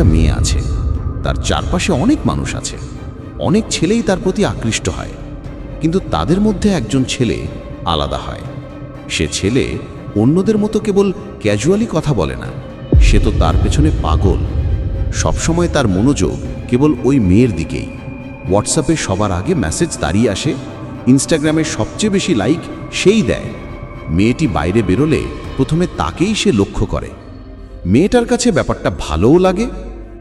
একটা মেয়ে আছে। তার চারপাশে অনেক মানুষ আছে। অনেক ছেলেই তার প্রতি আকৃষ্ট হয়। কিন্তু তাদের মধ্যে একজন ছেলে আলাদা হয়। সে ছেলে অন্যদের মতো কেবল ক্যাজুয়ালি কথা বলে না। সে তো তার পেছনে পাগল। সবসময় তার মনোযোগ কেবল ওই মেয়ের দিকেই। হোয়াটসঅ্যাপে সবার আগে মেসেজ দাঁড়িয়ে আসে। ইনস্টাগ্রামে সবচেয়ে বেশি লাইক সেই দেয়। মেয়েটি বাইরে বেরোলে প্রথমে তাকেই সে লক্ষ্য করে। মেয়েটার কাছে ব্যাপারটা ভালোও লাগে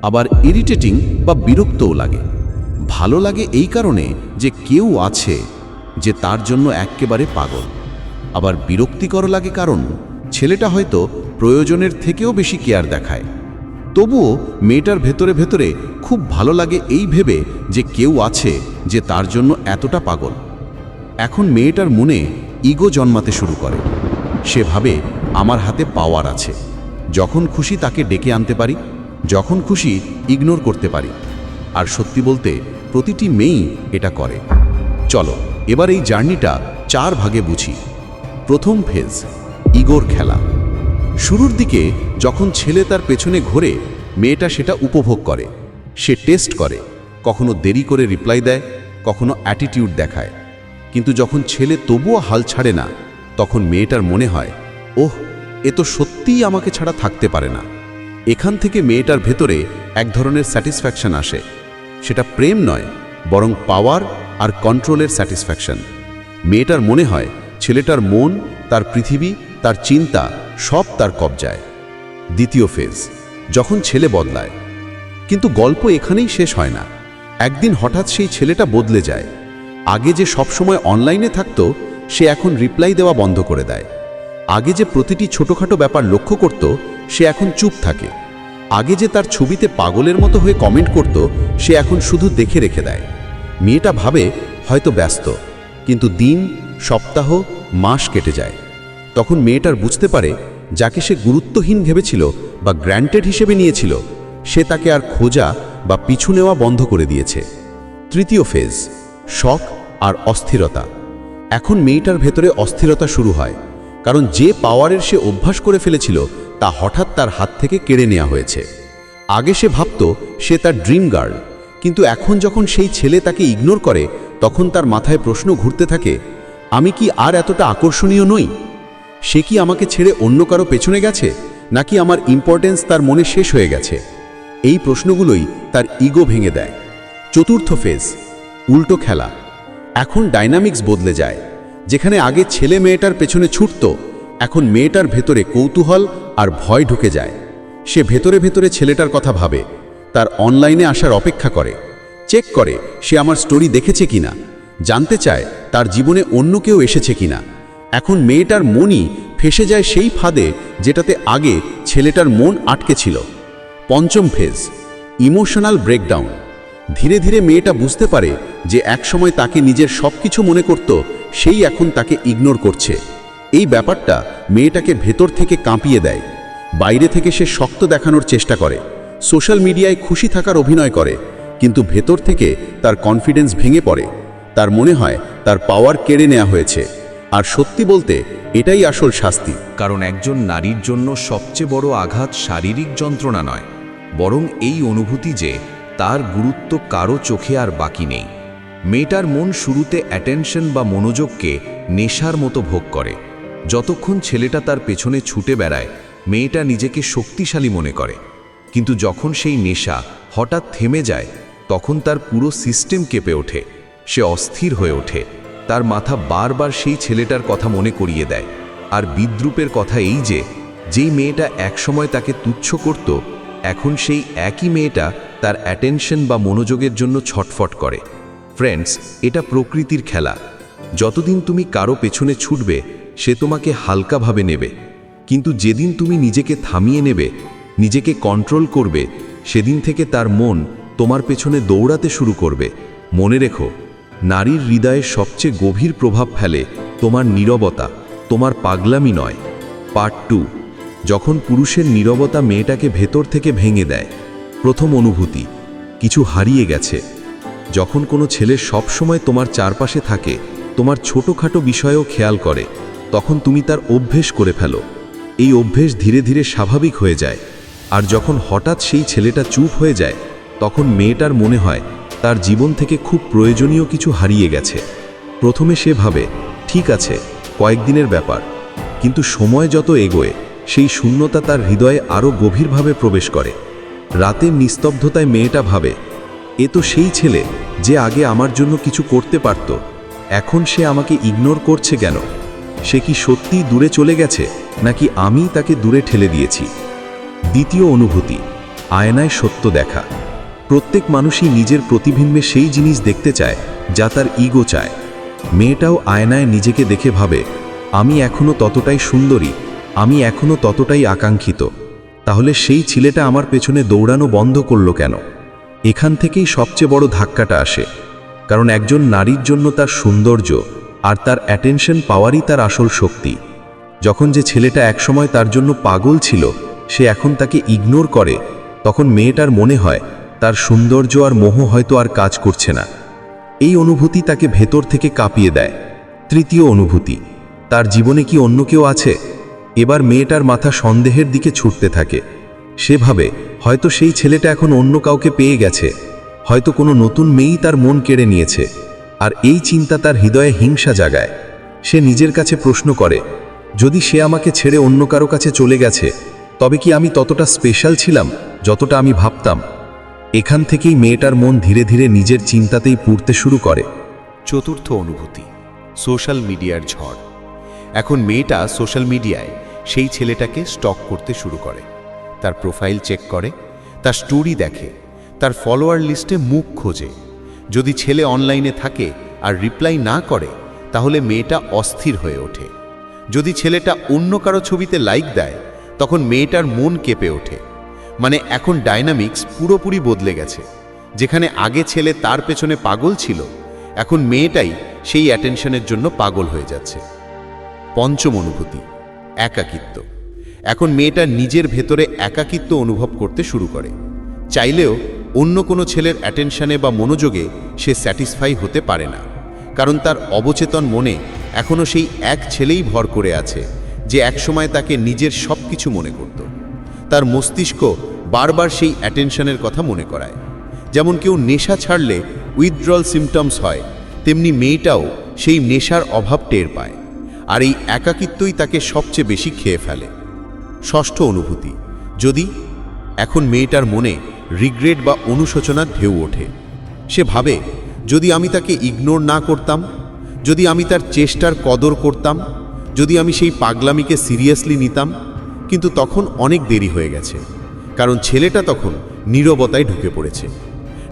আবার ইরিটেটিং বা বিরক্তও লাগে। ভালো লাগে এই কারণে যে কেউ আছে যে তার জন্য এক্কেবারে পাগল। আবার বিরক্তিকর লাগে কারণ ছেলেটা হয়তো প্রয়োজনের থেকেও বেশি কেয়ার দেখায়। তবুও মেয়েটার ভেতরে ভেতরে খুব ভালো লাগে এই ভেবে যে কেউ আছে যে তার জন্য এতটা পাগল। এখন মেয়েটার মনে ইগো জন্মাতে শুরু করে। সে ভাবে আমার হাতে পাওয়ার আছে। যখন খুশি তাকে ডেকে আনতে পারি যখন খুশি ইগনোর করতে পারি। আর সত্যি বলতে, প্রতিটি মেয়েই এটা করে। চলো, এবার এই জার্নিটা চার ভাগে বুঝি। প্রথম ফেজ ইগোর খেলা। শুরুর দিকে যখন ছেলে তার পেছনে ঘোরে, মেয়েটা সেটা উপভোগ করে। সে টেস্ট করে, কখনো দেরি করে রিপ্লাই দেয়, কখনো অ্যাটিটিউড দেখায়। কিন্তু যখন ছেলে তবুও হাল ছাড়ে না, তখন মেয়েটার মনে হয়, ওহ, এ তো সত্যিই আমাকে ছাড়া থাকতে পারে না। এখান থেকে মেয়েটার ভেতরে এক ধরনের স্যাটিসফ্যাকশন আসে। সেটা প্রেম নয়, বরং পাওয়ার আর কন্ট্রোলের স্যাটিসফ্যাকশন। মেয়েটার মনে হয় ছেলেটার মন, তার পৃথিবী, তার চিন্তা, সব তার কবজায়। দ্বিতীয় ফেজ, যখন ছেলে বদলায়। কিন্তু গল্প এখানেই শেষ হয় না। একদিন হঠাৎ সেই ছেলেটা বদলে যায়। আগে যে সবসময় অনলাইনে থাকতো, সে এখন রিপ্লাই দেওয়া বন্ধ করে দেয়। আগে যে প্রতিটি ছোটোখাটো ব্যাপার লক্ষ্য করত সে এখন চুপ থাকে। আগে যে তার ছবিতে পাগলের মতো হয়ে কমেন্ট করত, সে এখন শুধু দেখে রেখে দেয়। মেয়েটা ভাবে হয়তো ব্যস্ত, কিন্তু দিন, সপ্তাহ, মাস কেটে যায়। তখন মেয়েটার বুঝতে পারে, যাকে সে গুরুত্বহীন ভেবেছিল বা গ্র্যান্টেড হিসেবে নিয়েছিল, সে তাকে আর খোঁজা বা পিছু নেওয়া বন্ধ করে দিয়েছে। তৃতীয় ফেজ শখ আর অস্থিরতা। এখন মেয়েটার ভেতরে অস্থিরতা শুরু হয়, কারণ যে পাওয়ারের সে অভ্যাস করে ফেলেছিল তা হঠাৎ তার হাত থেকে কেড়ে নেওয়া হয়েছে। আগে সে ভাবত, সে তার ড্রিম গার্ল। কিন্তু এখন যখন সেই ছেলে তাকে ইগনোর করে, তখন তার মাথায় প্রশ্ন ঘুরতে থাকে, আমি কি আর এতটা আকর্ষণীয় নই? সে কি আমাকে ছেড়ে অন্য কারও পেছনে গেছে? নাকি আমার ইম্পর্টেন্স তার মনে শেষ হয়ে গেছে? এই প্রশ্নগুলোই তার ইগো ভেঙে দেয়। চতুর্থ ফেজ উল্টো খেলা। এখন ডাইনামিক্স বদলে যায়, যেখানে আগে ছেলে মেয়েটার পেছনে ছুটত এখন মেয়েটার ভেতরে কৌতূহল আর ভয় ঢুকে যায়। সে ভেতরে ভেতরে ছেলেটার কথা ভাবে, তার অনলাইনে আসার অপেক্ষা করে, চেক করে সে আমার স্টোরি দেখেছে কিনা, জানতে চায় তার জীবনে অন্য কেউ এসেছে কিনা। এখন মেয়েটার মনই ফেসে যায় সেই ফাঁদে যেটাতে আগে ছেলেটার মন আটকে ছিল। পঞ্চম ফেজ, ইমোশনাল ব্রেকডাউন। ধীরে ধীরে মেয়েটা বুঝতে পারে যে একসময় তাকে নিজের সব কিছু মনে করত, সেই এখন তাকে ইগনোর করছে। এই ব্যাপারটা মেয়েটাকে ভেতর থেকে কাঁপিয়ে দেয়। বাইরে থেকে সে শক্ত দেখানোর চেষ্টা করে। সোশ্যাল মিডিয়ায় খুশি থাকার অভিনয় করে, কিন্তু ভেতর থেকে তার কনফিডেন্স ভেঙে পড়ে। তার মনে হয় তার পাওয়ার কেড়ে নেওয়া হয়েছে। আর সত্যি বলতে, এটাই আসল শাস্তি। কারণ একজন নারীর জন্য সবচেয়ে বড় আঘাত শারীরিক যন্ত্রণা নয়। বরং এই অনুভূতি যে, তার গুরুত্ব কারও চোখে আর বাকি নেই। মেয়েটার মন শুরুতে অ্যাটেনশন বা মনোযোগকে নেশার মতো ভোগ করে। যতক্ষণ ছেলেটা তার পেছনে ছুটে বেড়ায়, মেয়েটা নিজেকে শক্তিশালী মনে করে। কিন্তু যখন সেই নেশা হঠাৎ থেমে যায়, তখন তার পুরো সিস্টেম কেঁপে ওঠে। সে অস্থির হয়ে ওঠে। তার মাথা বারবার সেই ছেলেটার কথা মনে করিয়ে দেয়। আর বিদ্রুপের কথা এই যে, যেই মেয়েটা একসময় তাকে তুচ্ছ করত, এখন সেই একই মেয়েটা তার অ্যাটেনশন বা মনোযোগের জন্য ছটফট করে। ফ্রেন্ডস, এটা প্রকৃতির খেলা। যতদিন তুমি কারও পেছনে ছুটবে সে তোমাকে হালকাভাবে নেবে। কিন্তু যেদিন তুমি নিজেকে থামিয়ে নেবে, নিজেকে কন্ট্রোল করবে, সেদিন থেকে তার মন তোমার পেছনে দৌড়াতে শুরু করবে। মনে রেখো, নারীর হৃদয়ে সবচেয়ে গভীর প্রভাব ফেলে তোমার নীরবতা, তোমার পাগলামি নয়। পার্ট টু যখন পুরুষের নীরবতা মেয়েটাকে ভেতর থেকে ভেঙে দেয়, প্রথম অনুভূতি, কিছু হারিয়ে গেছে। যখন কোনো ছেলে সবসময় তোমার চারপাশে থাকে, তোমার ছোটোখাটো বিষয়েও খেয়াল করে তখন তুমি তার অভ্যেস করে ফেলো। এই অভ্যেস ধীরে ধীরে স্বাভাবিক হয়ে যায়। আর যখন হঠাৎ সেই ছেলেটা চুপ হয়ে যায়, তখন মেয়েটার মনে হয়, তার জীবন থেকে খুব প্রয়োজনীয় কিছু হারিয়ে গেছে। প্রথমে সে ভাবে, ঠিক আছে, কয়েকদিনের ব্যাপার। কিন্তু সময় যত এগোয়, সেই শূন্যতা তার হৃদয়ে আরও গভীরভাবে প্রবেশ করে। রাতের নিস্তব্ধতায় মেয়েটা ভাবে, এ তো সেই ছেলে, যে আগে আমার জন্য কিছু করতে পারত। এখন সে আমাকে ইগনোর করছে কেন? সে কি সত্যিই দূরে চলে গেছে, নাকি আমি তাকে দূরে ঠেলে দিয়েছি? দ্বিতীয় অনুভূতি, আয়নায় সত্য দেখা। প্রত্যেক মানুষই নিজের প্রতিবিম্বে সেই জিনিস দেখতে চায়, যা তার ইগো চায়। মেয়েটাও আয়নায় নিজেকে দেখে ভাবে, আমি এখনও ততটাই সুন্দরী, আমি এখনও ততটাই আকাঙ্ক্ষিত। তাহলে সেই ছেলেটা আমার পেছনে দৌড়ানো বন্ধ করল কেন? এখান থেকেই সবচেয়ে বড় ধাক্কাটা আসে, কারণ একজন নারীর জন্য তার সৌন্দর্য আর তার অ্যাটেনশন পাওয়ারই তার আসল শক্তি। যখন যে ছেলেটা একসময় তার জন্য পাগল ছিল, সে এখন তাকে ইগনোর করে, তখন মেয়েটার মনে হয়, তার সৌন্দর্য আর মোহ হয়তো আর কাজ করছে না। এই অনুভূতি তাকে ভেতর থেকে কাঁপিয়ে দেয়। তৃতীয় অনুভূতি, তার জীবনে কি অন্য কেউ আছে? এবার মেয়েটার মাথা সন্দেহের দিকে ছুটতে থাকে। সেভাবে হয়তো সেই ছেলেটা এখন অন্য কাউকে পেয়ে গেছে। হয়তো কোনো নতুন মেয়েই তার মন কেড়ে নিয়েছে। আর এই চিন্তা তার হৃদয়ে হিংসা জাগায়। সে নিজের কাছে প্রশ্ন করে, যদি সে আমাকে ছেড়ে অন্য কারও কাছে চলে গেছে, তবে কি আমি ততটা স্পেশাল ছিলাম যতটা আমি ভাবতাম? এখান থেকেই মেয়েটার মন ধীরে ধীরে নিজের চিন্তাতেই পুড়তে শুরু করে। চতুর্থ অনুভূতি সোশ্যাল মিডিয়ার ঝড়। এখন মেয়েটা সোশ্যাল মিডিয়ায় সেই ছেলেটাকে স্টক করতে শুরু করে। তার প্রোফাইল চেক করে, তার স্টোরি দেখে, তার ফলোয়ার লিস্টে মুখ খোঁজে। যদি ছেলে অনলাইনে থাকে আর রিপ্লাই না করে, তাহলে মেয়েটা অস্থির হয়ে ওঠে। যদি ছেলেটা অন্য কারও ছবিতে লাইক দেয়, তখন মেয়েটার মন কেঁপে ওঠে। মানে এখন ডাইনামিক্স পুরোপুরি বদলে গেছে। যেখানে আগে ছেলে তার পেছনে পাগল ছিল, এখন মেয়েটাই সেই অ্যাটেনশনের জন্য পাগল হয়ে যাচ্ছে। পঞ্চম অনুভূতি, একাকিত্ব। এখন মেয়েটা নিজের ভেতরে একাকিত্ব অনুভব করতে শুরু করে। চাইলেও অন্য কোনো ছেলের অ্যাটেনশানে বা মনোযোগে সে স্যাটিসফাই হতে পারে না। কারণ তার অবচেতন মনে এখনও সেই এক ছেলেই ভর করে আছে, যে একসময় তাকে নিজের সব কিছু মনে করত। তার মস্তিষ্ক বারবার সেই অ্যাটেনশনের কথা মনে করায়। যেমন কেউ নেশা ছাড়লে উইথড্রল সিমটমস হয়, তেমনি মেয়েটাও সেই নেশার অভাব টের পায়, আর এই একাকিত্বই তাকে সবচেয়ে বেশি খেয়ে ফেলে। ষষ্ঠ অনুভূতি, যদি এখন মেয়েটার মনে রিগ্রেট বা অনুশোচনার ঢেউ ওঠে। সে ভাবে, যদি আমি তাকে ইগনোর না করতাম, যদি আমি তার চেষ্টার কদর করতাম, যদি আমি সেই পাগলামিকে সিরিয়াসলি নিতাম, কিন্তু তখন অনেক দেরি হয়ে গেছে, কারণ ছেলেটা তখন নীরবতায় ঢুকে পড়েছে।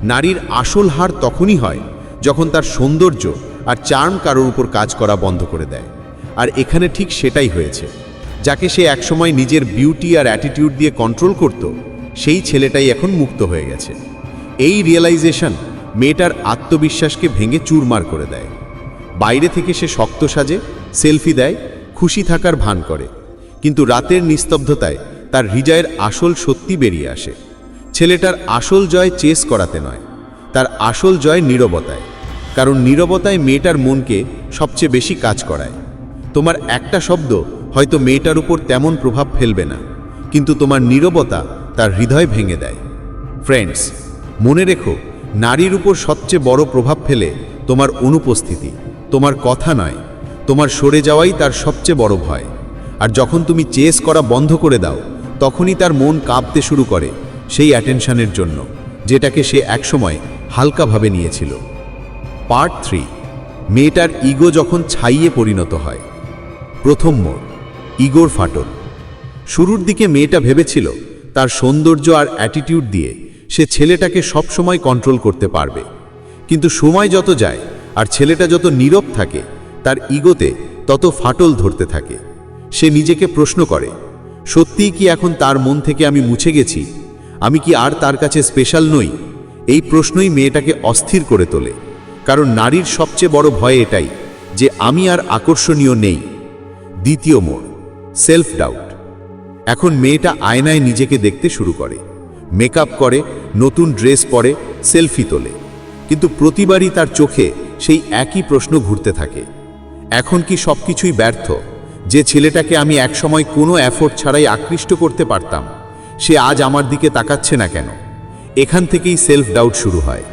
নারীর আসল হার তখনই হয় যখন তার সৌন্দর্য আর চার্ম কারোর উপর কাজ করা বন্ধ করে দেয়। আর এখানে ঠিক সেটাই হয়েছে, যাকে সে একসময় নিজের বিউটি আর অ্যাটিটিউড দিয়ে কন্ট্রোল করত সেই ছেলেটাই এখন মুক্ত হয়ে গেছে। এই রিয়েলাইজেশন মেয়েটার আত্মবিশ্বাসকে ভেঙে চুরমার করে দেয়। বাইরে থেকে সে শক্ত সাজে, সেলফি দেয়, খুশি থাকার ভান করে। কিন্তু রাতের নিস্তব্ধতায় তার হৃদয়ের আসল সত্যি বেরিয়ে আসে। ছেলেটার আসল জয় চেস করাতে নয়, তার আসল জয় নীরবতায়। কারণ নীরবতায় মেয়েটার মনকে সবচেয়ে বেশি কাজ করায়। তোমার একটা শব্দ হয়তো মেয়েটার উপর তেমন প্রভাব ফেলবে না, কিন্তু তোমার নীরবতা তার হৃদয় ভেঙে দেয়। ফ্রেন্ডস মনে রেখো, নারীর উপর সবচেয়ে বড় প্রভাব ফেলে তোমার অনুপস্থিতি, তোমার কথা নয়, তোমার সরে যাওয়াই তার সবচেয়ে বড় ভয়। আর যখন তুমি চেস করা বন্ধ করে দাও, তখনই তার মন কাঁপতে শুরু করে সেই অ্যাটেনশানের জন্য, যেটাকে সে একসময় হালকাভাবে নিয়েছিল। পার্ট থ্রি মেয়েটার ইগো যখন ছাইয়ে পরিণত হয়। প্রথম মোড়, ইগোর ফাটল। শুরুর দিকে মেয়েটা ভেবেছিল তার সৌন্দর্য আর অ্যাটিটিউড দিয়ে সে ছেলেটাকে সবসময় কন্ট্রোল করতে পারবে। কিন্তু সময় যত যায় আর ছেলেটা যত নীরব থাকে, তার ইগোতে তত ফাটল ধরতে থাকে। সে নিজেকে প্রশ্ন করে, সত্যিই কি এখন তার মন থেকে আমি মুছে গেছি? আমি কি আর তার কাছে স্পেশাল নই? এই প্রশ্নই মেয়েটাকে অস্থির করে তোলে। কারণ নারীর সবচেয়ে বড় ভয় এটাই যে, আমি আর আকর্ষণীয় নেই। দ্বিতীয় মোড় সেলফ ডাউট এখন মেয়েটা আয়নায় নিজেকে দেখতে শুরু করে। মেকআপ করে, নতুন ড্রেস পরে, সেলফি তোলে। কিন্তু প্রতিবারই তার চোখে সেই একই প্রশ্ন ঘুরতে থাকে। এখন কি সব কিছুই ব্যর্থ? যে ছেলেটাকে আমি একসময় কোনো এফোর্ট ছাড়াই আকৃষ্ট করতে পারতাম, সে আজ আমার দিকে তাকাচ্ছে না কেন? এখান থেকেই সেলফ ডাউট শুরু হয়।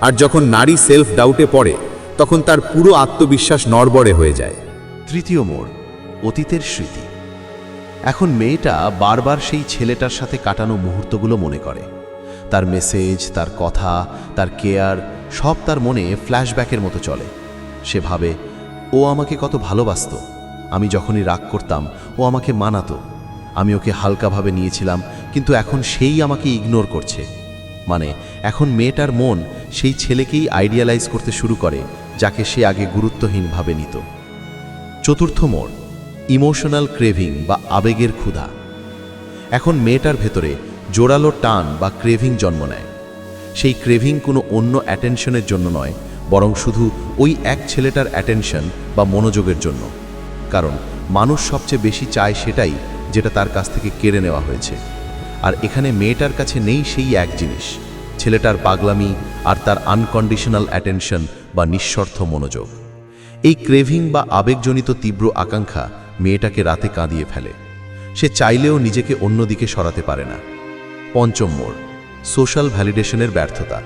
আর যখন নারী সেলফ ডাউটে পড়ে, তখন তার পুরো আত্মবিশ্বাস নড়বড়ে হয়ে যায়। তৃতীয় মোড়, অতীতের স্মৃতি। এখন মেয়েটা বারবার সেই ছেলেটার সাথে কাটানো মুহূর্তগুলো মনে করে। তার মেসেজ, তার কথা, তার কেয়ার, সব তার মনে ফ্ল্যাশব্যাকের মতো চলে। সে ভাবে, ও আমাকে কত ভালোবাসতো। আমি যখনই রাগ করতাম, ও আমাকে মানাতো। আমি ওকে হালকাভাবে নিয়েছিলাম, কিন্তু এখন সেই আমাকে ইগনোর করছে। মানে এখন মেয়েটার মন সেই ছেলেকেই আইডিয়ালাইজ করতে শুরু করে, যাকে সে আগে গুরুত্বহীনভাবে নিত। চতুর্থ মোড়। ইমোশনাল ক্রেভিং বা আবেগের ক্ষুধা। এখন মেয়েটার ভেতরে জোরালো টান বা ক্রেভিং জন্ম নেয়। সেই ক্রেভিং কোনো অন্য অ্যাটেনশনের জন্য নয়, বরং শুধু ওই এক ছেলেটার অ্যাটেনশন বা মনোযোগের জন্য। কারণ মানুষ সবচেয়ে বেশি চায় সেটাই যেটা তার কাছ থেকে কেড়ে নেওয়া হয়েছে। আর এখানে মেয়েটার কাছে নেই সেই এক জিনিস, ছেলেটার পাগলামি আর তার আনকন্ডিশনাল অ্যাটেনশন বা নিঃস্বার্থ মনোযোগ। এই ক্রেভিং বা আবেগজনিত তীব্র আকাঙ্ক্ষা মেয়েটাকে রাতে কাঁদিয়ে ফেলে। সে চাইলেও নিজেকে অন্যদিকে সরাতে পারে না। পঞ্চম মোড়, সোশ্যাল ভ্যালিডেশনের ব্যর্থতা।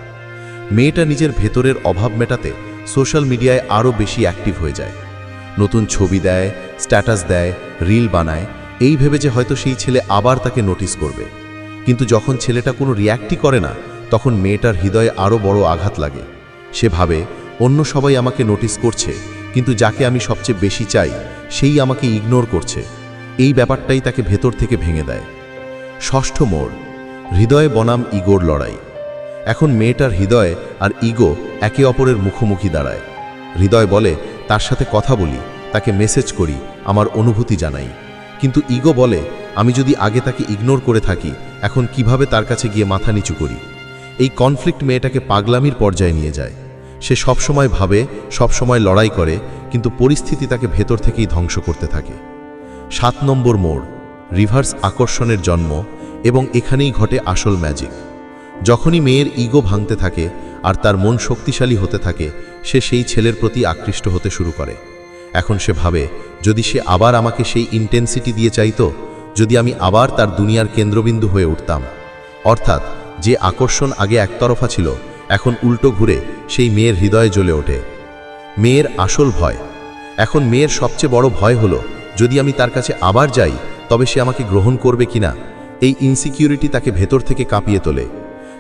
মেয়েটা নিজের ভেতরের অভাব মেটাতে সোশ্যাল মিডিয়ায় আরও বেশি অ্যাক্টিভ হয়ে যায়। নতুন ছবি দেয়, স্ট্যাটাস দেয়, রিল বানায়, এই ভেবে যে হয়তো সেই ছেলে আবার তাকে নোটিস করবে। কিন্তু যখন ছেলেটা কোনো রিয়্যাক্টই করে না, তখন মেয়েটার হৃদয়ে আরও বড় আঘাত লাগে। সে ভাবে, অন্য সবাই আমাকে নোটিস করছে কিন্তু যাকে আমি সবচেয়ে বেশি চাই, সেই আমাকে ইগনোর করছে। এই ব্যাপারটাই তাকে ভেতর থেকে ভেঙে দেয়। ষষ্ঠ মোড়, হৃদয় বনাম ইগোর লড়াই। এখন মেয়েটার হৃদয় আর ইগো একে অপরের মুখোমুখি দাঁড়ায়। হৃদয় বলে, তার সাথে কথা বলি, তাকে মেসেজ করি, আমার অনুভূতি জানাই। কিন্তু ইগো বলে, আমি যদি আগে তাকে ইগনোর করে থাকি, এখন কীভাবে তার কাছে গিয়ে মাথা নিচু করি? এই কনফ্লিক্ট মেয়েটাকে পাগলামির পর্যায়ে নিয়ে যায়। সে সবসময় ভাবে, সবসময় লড়াই করে, কিন্তু পরিস্থিতি তাকে ভেতর থেকেই ধ্বংস করতে থাকে। সাত নম্বর মোড়, রিভার্স আকর্ষণের জন্ম এবং এখানেই ঘটে আসল ম্যাজিক। যখনই মেয়ের ইগো ভাঙতে থাকে আর তার মন শক্তিশালী হতে থাকে, সে সেই ছেলের প্রতি আকৃষ্ট হতে শুরু করে। এখন সে ভাবে, যদি সে আবার আমাকে সেই ইন্টেন্সিটি দিয়ে চাইতো, যদি আমি আবার তার দুনিয়ার কেন্দ্রবিন্দু হয়ে উঠতাম। অর্থাৎ, যে আকর্ষণ আগে একতরফা ছিল এখন উল্টো ঘুরে সেই মেয়ের হৃদয়ে জ্বলে ওঠে। মেয়ের আসল ভয়। এখন মেয়ের সবচেয়ে বড় ভয় হলো, যদি আমি তার কাছে আবার যাই, তবে সে আমাকে গ্রহণ করবে কিনা? এই ইনসিকিউরিটি তাকে ভেতর থেকে কাঁপিয়ে তোলে।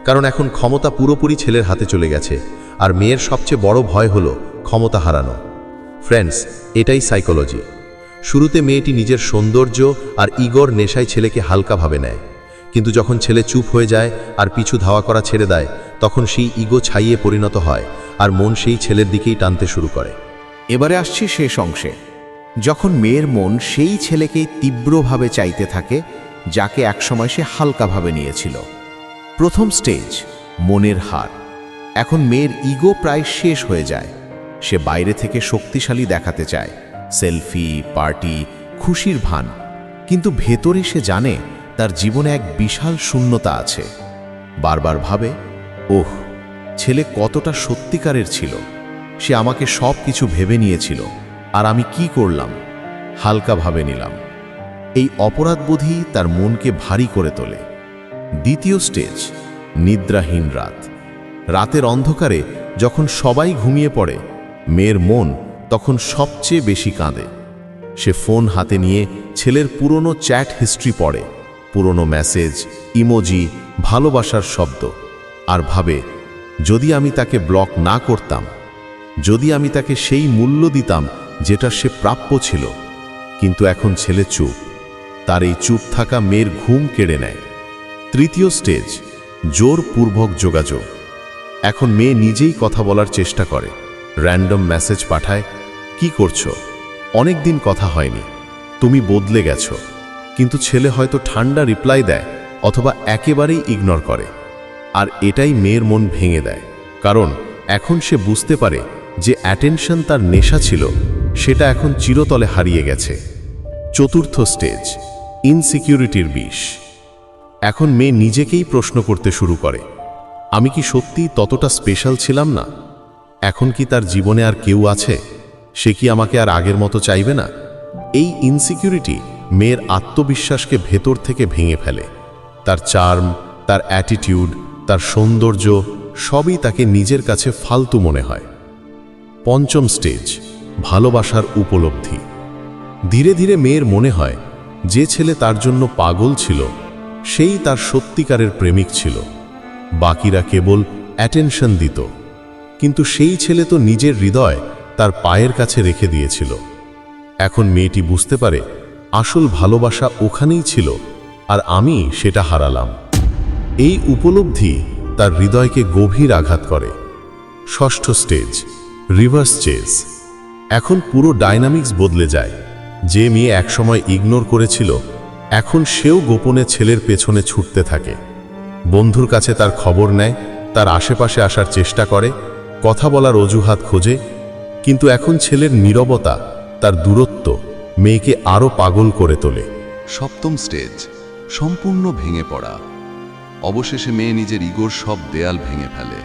কারণ এখন ক্ষমতা পুরোপুরি ছেলের হাতে চলে গেছে, আর মেয়ের সবচেয়ে বড় ভয় হলো ক্ষমতা হারানো। ফ্রেন্ডস এটাই সাইকোলজি শুরুতে মেয়েটি নিজের সৌন্দর্য আর ইগোর নেশায় ছেলেকে হালকাভাবে নেয়। কিন্তু যখন ছেলে চুপ হয়ে যায় আর পিছু ধাওয়া করা ছেড়ে দেয়, তখন সেই ইগো ছাইয়ে পরিণত হয় আর মন সেই ছেলের দিকেই টানতে শুরু করে। এবারে আসছি শেষ অংশে। যখন মেয়ের মন সেই ছেলেকেই তীব্রভাবে চাইতে থাকে, যাকে একসময় সে হালকাভাবে নিয়েছিল। প্রথম স্টেজ, মনের হার। এখন মেয়ের ইগো প্রায় শেষ হয়ে যায়। সে বাইরে থেকে শক্তিশালী দেখাতে চায়। সেলফি, পার্টি, খুশির ভান। কিন্তু ভেতরে সে জানে তার জীবনে এক বিশাল শূন্যতা আছে। বারবার ভাবে, ওহ, ছেলে কতটা সত্যিকারের ছিল। সে আমাকে সব কিছু ভেবে নিয়েছিল। আর আমি কি করলাম? হালকা ভাবে নিলাম। এই অপরাধবোধই তার মনকে ভারী করে তোলে। দ্বিতীয় স্টেজ, নিদ্রাহীন রাত। রাতের অন্ধকারে যখন সবাই ঘুমিয়ে পড়ে, মেয়ের মন তখন সবচেয়ে বেশি কাঁদে। সে ফোন হাতে নিয়ে ছেলের পুরনো চ্যাট হিস্ট্রি পড়ে। পুরনো মেসেজ, ইমোজি, ভালোবাসার শব্দ। আর ভাবে, যদি আমি তাকে ব্লক না করতাম, যদি আমি তাকে সেই মূল্য দিতাম যেটা সে প্রাপ্য ছিল, কিন্তু এখন ছেলে চুপ, তার এই চুপ থাকা মেয়ের ঘুম কেড়ে নেয়। তৃতীয় স্টেজ, জোরপূর্বক যোগাযোগ। এখন মেয়ে নিজেই কথা বলার চেষ্টা করে, র্যান্ডম মেসেজ পাঠায়, কি করছ? অনেক দিন কথা হয়নি, তুমি বদলে গেছো। কিন্তু ছেলে হয়তো ঠান্ডা রিপ্লাই দেয় অথবা একেবারেই ইগনোর করে। আর এটাই মেয়ের মন ভেঙে দেয়। কারণ এখন সে বুঝতে পারে যে অ্যাটেনশন তার নেশা ছিল, সেটা এখন চিরতলে হারিয়ে গেছে। চতুর্থ স্টেজ ইনসিকিউরিটির বিষ। এখন মেয়ে নিজেকেই প্রশ্ন করতে শুরু করে, আমি কি সত্যিই ততটা স্পেশাল ছিলাম না? এখন কি তার জীবনে আর কেউ আছে? সে কি আমাকে আর আগের মতো চাইবে না? এই ইনসিকিউরিটি মেয়ের আত্মবিশ্বাসকে ভেতর থেকে ভেঙে ফেলে। তার চার্ম, তার অ্যাটিটিউড তার সৌন্দর্য সবই তাকে নিজের কাছে ফালতু মনে হয়। পঞ্চম স্টেজ ভালোবাসার উপলব্ধি। ধীরে ধীরে মেয়ের মনে হয়, যে ছেলে তার জন্য পাগল ছিল, সেই তার সত্যিকারের প্রেমিক ছিল। বাকিরা কেবল অ্যাটেনশন দিত। কিন্তু সেই ছেলে তো নিজের হৃদয় তার পায়ের কাছে রেখে দিয়েছিল। এখন মেয়েটি বুঝতে পারে আসল ভালোবাসা ওখানেই ছিল আর আমি সেটা হারালাম। এই উপলব্ধি তার হৃদয়কে গভীর আঘাত করে। ষষ্ঠ স্টেজ, রিভার্স চেজ এখন পুরো ডাইনামিক্স বদলে যায়। যে মেয়ে একসময় ইগনোর করেছিল, এখন সেও গোপনে ছেলের পেছনে ছুটতে থাকে। বন্ধুর কাছে তার খবর নেয়, তার আশেপাশে আসার চেষ্টা করে, কথা বলার অজুহাত খোঁজে, কিন্তু এখন ছেলের নীরবতা, তার দূরত্ব মেয়েকে আরও পাগল করে তোলে। সপ্তম স্টেজ, সম্পূর্ণ ভেঙে পড়া। অবশেষে মেয়ে নিজের ইগোর সব দেয়াল ভেঙে ফেলে।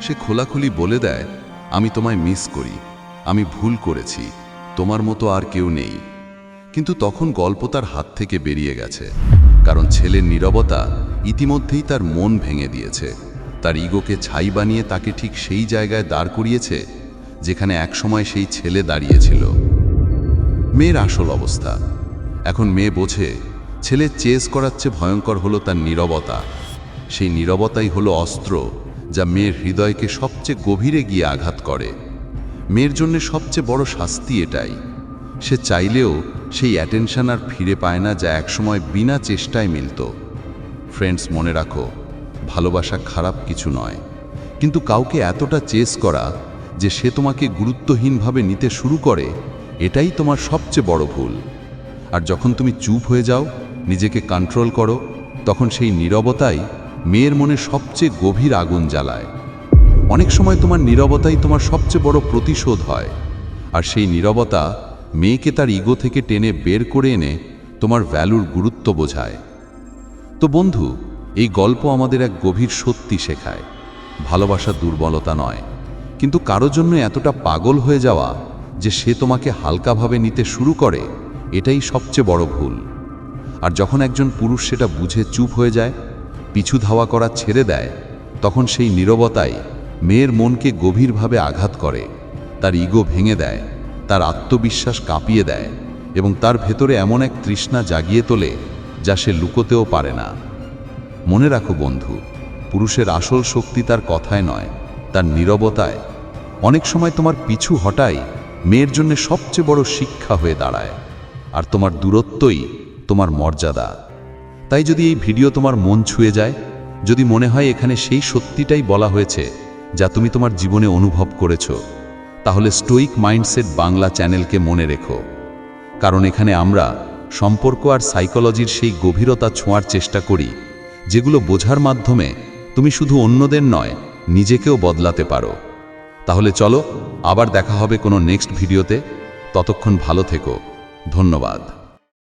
সে খোলাখুলি বলে দেয়, আমি তোমায় মিস করি, আমি ভুল করেছি, তোমার মতো আর কেউ নেই। কিন্তু তখন গল্প তার হাত থেকে বেরিয়ে গেছে। কারণ ছেলের নীরবতা ইতিমধ্যেই তার মন ভেঙে দিয়েছে। তার ইগোকে ছাই বানিয়ে তাকে ঠিক সেই জায়গায় দাঁড় করিয়েছে, যেখানে একসময় সেই ছেলে দাঁড়িয়েছিল। মেয়ের আসল অবস্থা। এখন মেয়ে বোঝে, ছেলে চেস করাচ্ছে ভয়ঙ্কর হলো তার নীরবতা। সেই নীরবতাই হলো অস্ত্র, যা মেয়ের হৃদয়কে সবচেয়ে গভীরে গিয়ে আঘাত করে। মেয়ের জন্য সবচেয়ে বড় শাস্তি এটাই। সে চাইলেও সেই অ্যাটেনশন আর ফিরে পায় না যা একসময় বিনা চেষ্টায় মিলত। ফ্রেন্ডস, মনে রাখো, ভালোবাসা খারাপ কিছু নয়। কিন্তু কাউকে এতটা চেস করা যে সে তোমাকে গুরুত্বহীনভাবে নিতে শুরু করে এটাই তোমার সবচেয়ে বড় ভুল। আর যখন তুমি চুপ হয়ে যাও, নিজেকে কন্ট্রোল করো, তখন সেই নীরবতাই মেয়ের মনে সবচেয়ে গভীর আগুন জ্বালায়। অনেক সময় তোমার নীরবতাই তোমার সবচেয়ে বড় প্রতিশোধ হয়। আর সেই নীরবতা মেয়েকে তার ইগো থেকে টেনে বের করে এনে তোমার ভ্যালুর গুরুত্ব বোঝায়। তো বন্ধু, এই গল্প আমাদের এক গভীর সত্যি শেখায়। ভালোবাসা দুর্বলতা নয়, কিন্তু কারও জন্য এতটা পাগল হয়ে যাওয়া যে সে তোমাকে হালকাভাবে নিতে শুরু করে, এটাই সবচেয়ে বড় ভুল। আর যখন একজন পুরুষ সেটা বুঝে চুপ হয়ে যায়, পিছু ধাওয়া করা ছেড়ে দেয়, তখন সেই নীরবতাই মেয়ের মনকে গভীরভাবে আঘাত করে, তার ইগো ভেঙে দেয়, তার আত্মবিশ্বাস কাঁপিয়ে দেয় এবং তার ভেতরে এমন এক তৃষ্ণা জাগিয়ে তোলে যা সে লুকোতেও পারে না। মনে রাখো বন্ধু, পুরুষের আসল শক্তি তার কথায় নয়, তার নীরবতায়। অনেক সময় তোমার পিছু হটাই মেয়ের জন্য সবচেয়ে বড় শিক্ষা হয়ে দাঁড়ায়। আর তোমার দূরত্বই তোমার মর্যাদা। তাই যদি এই ভিডিও তোমার মন ছুঁয়ে যায়, যদি মনে হয় এখানে সেই সত্যিটাই বলা হয়েছে যা তুমি তোমার জীবনে অনুভব করেছ, তাহলে স্টোইক মাইন্ডসেট বাংলা চ্যানেলকে মনে রেখো। কারণ এখানে আমরা সম্পর্ক আর সাইকোলজির সেই গভীরতা ছোঁয়ার চেষ্টা করি, যেগুলো বোঝার মাধ্যমে তুমি শুধু অন্যদের নয়, নিজেকেও বদলাতে পারো। তাহলে চলো আবার দেখা হবে কোনো নেক্সট ভিডিওতে ততক্ষণ ভালো থেকো। ধন্যবাদ।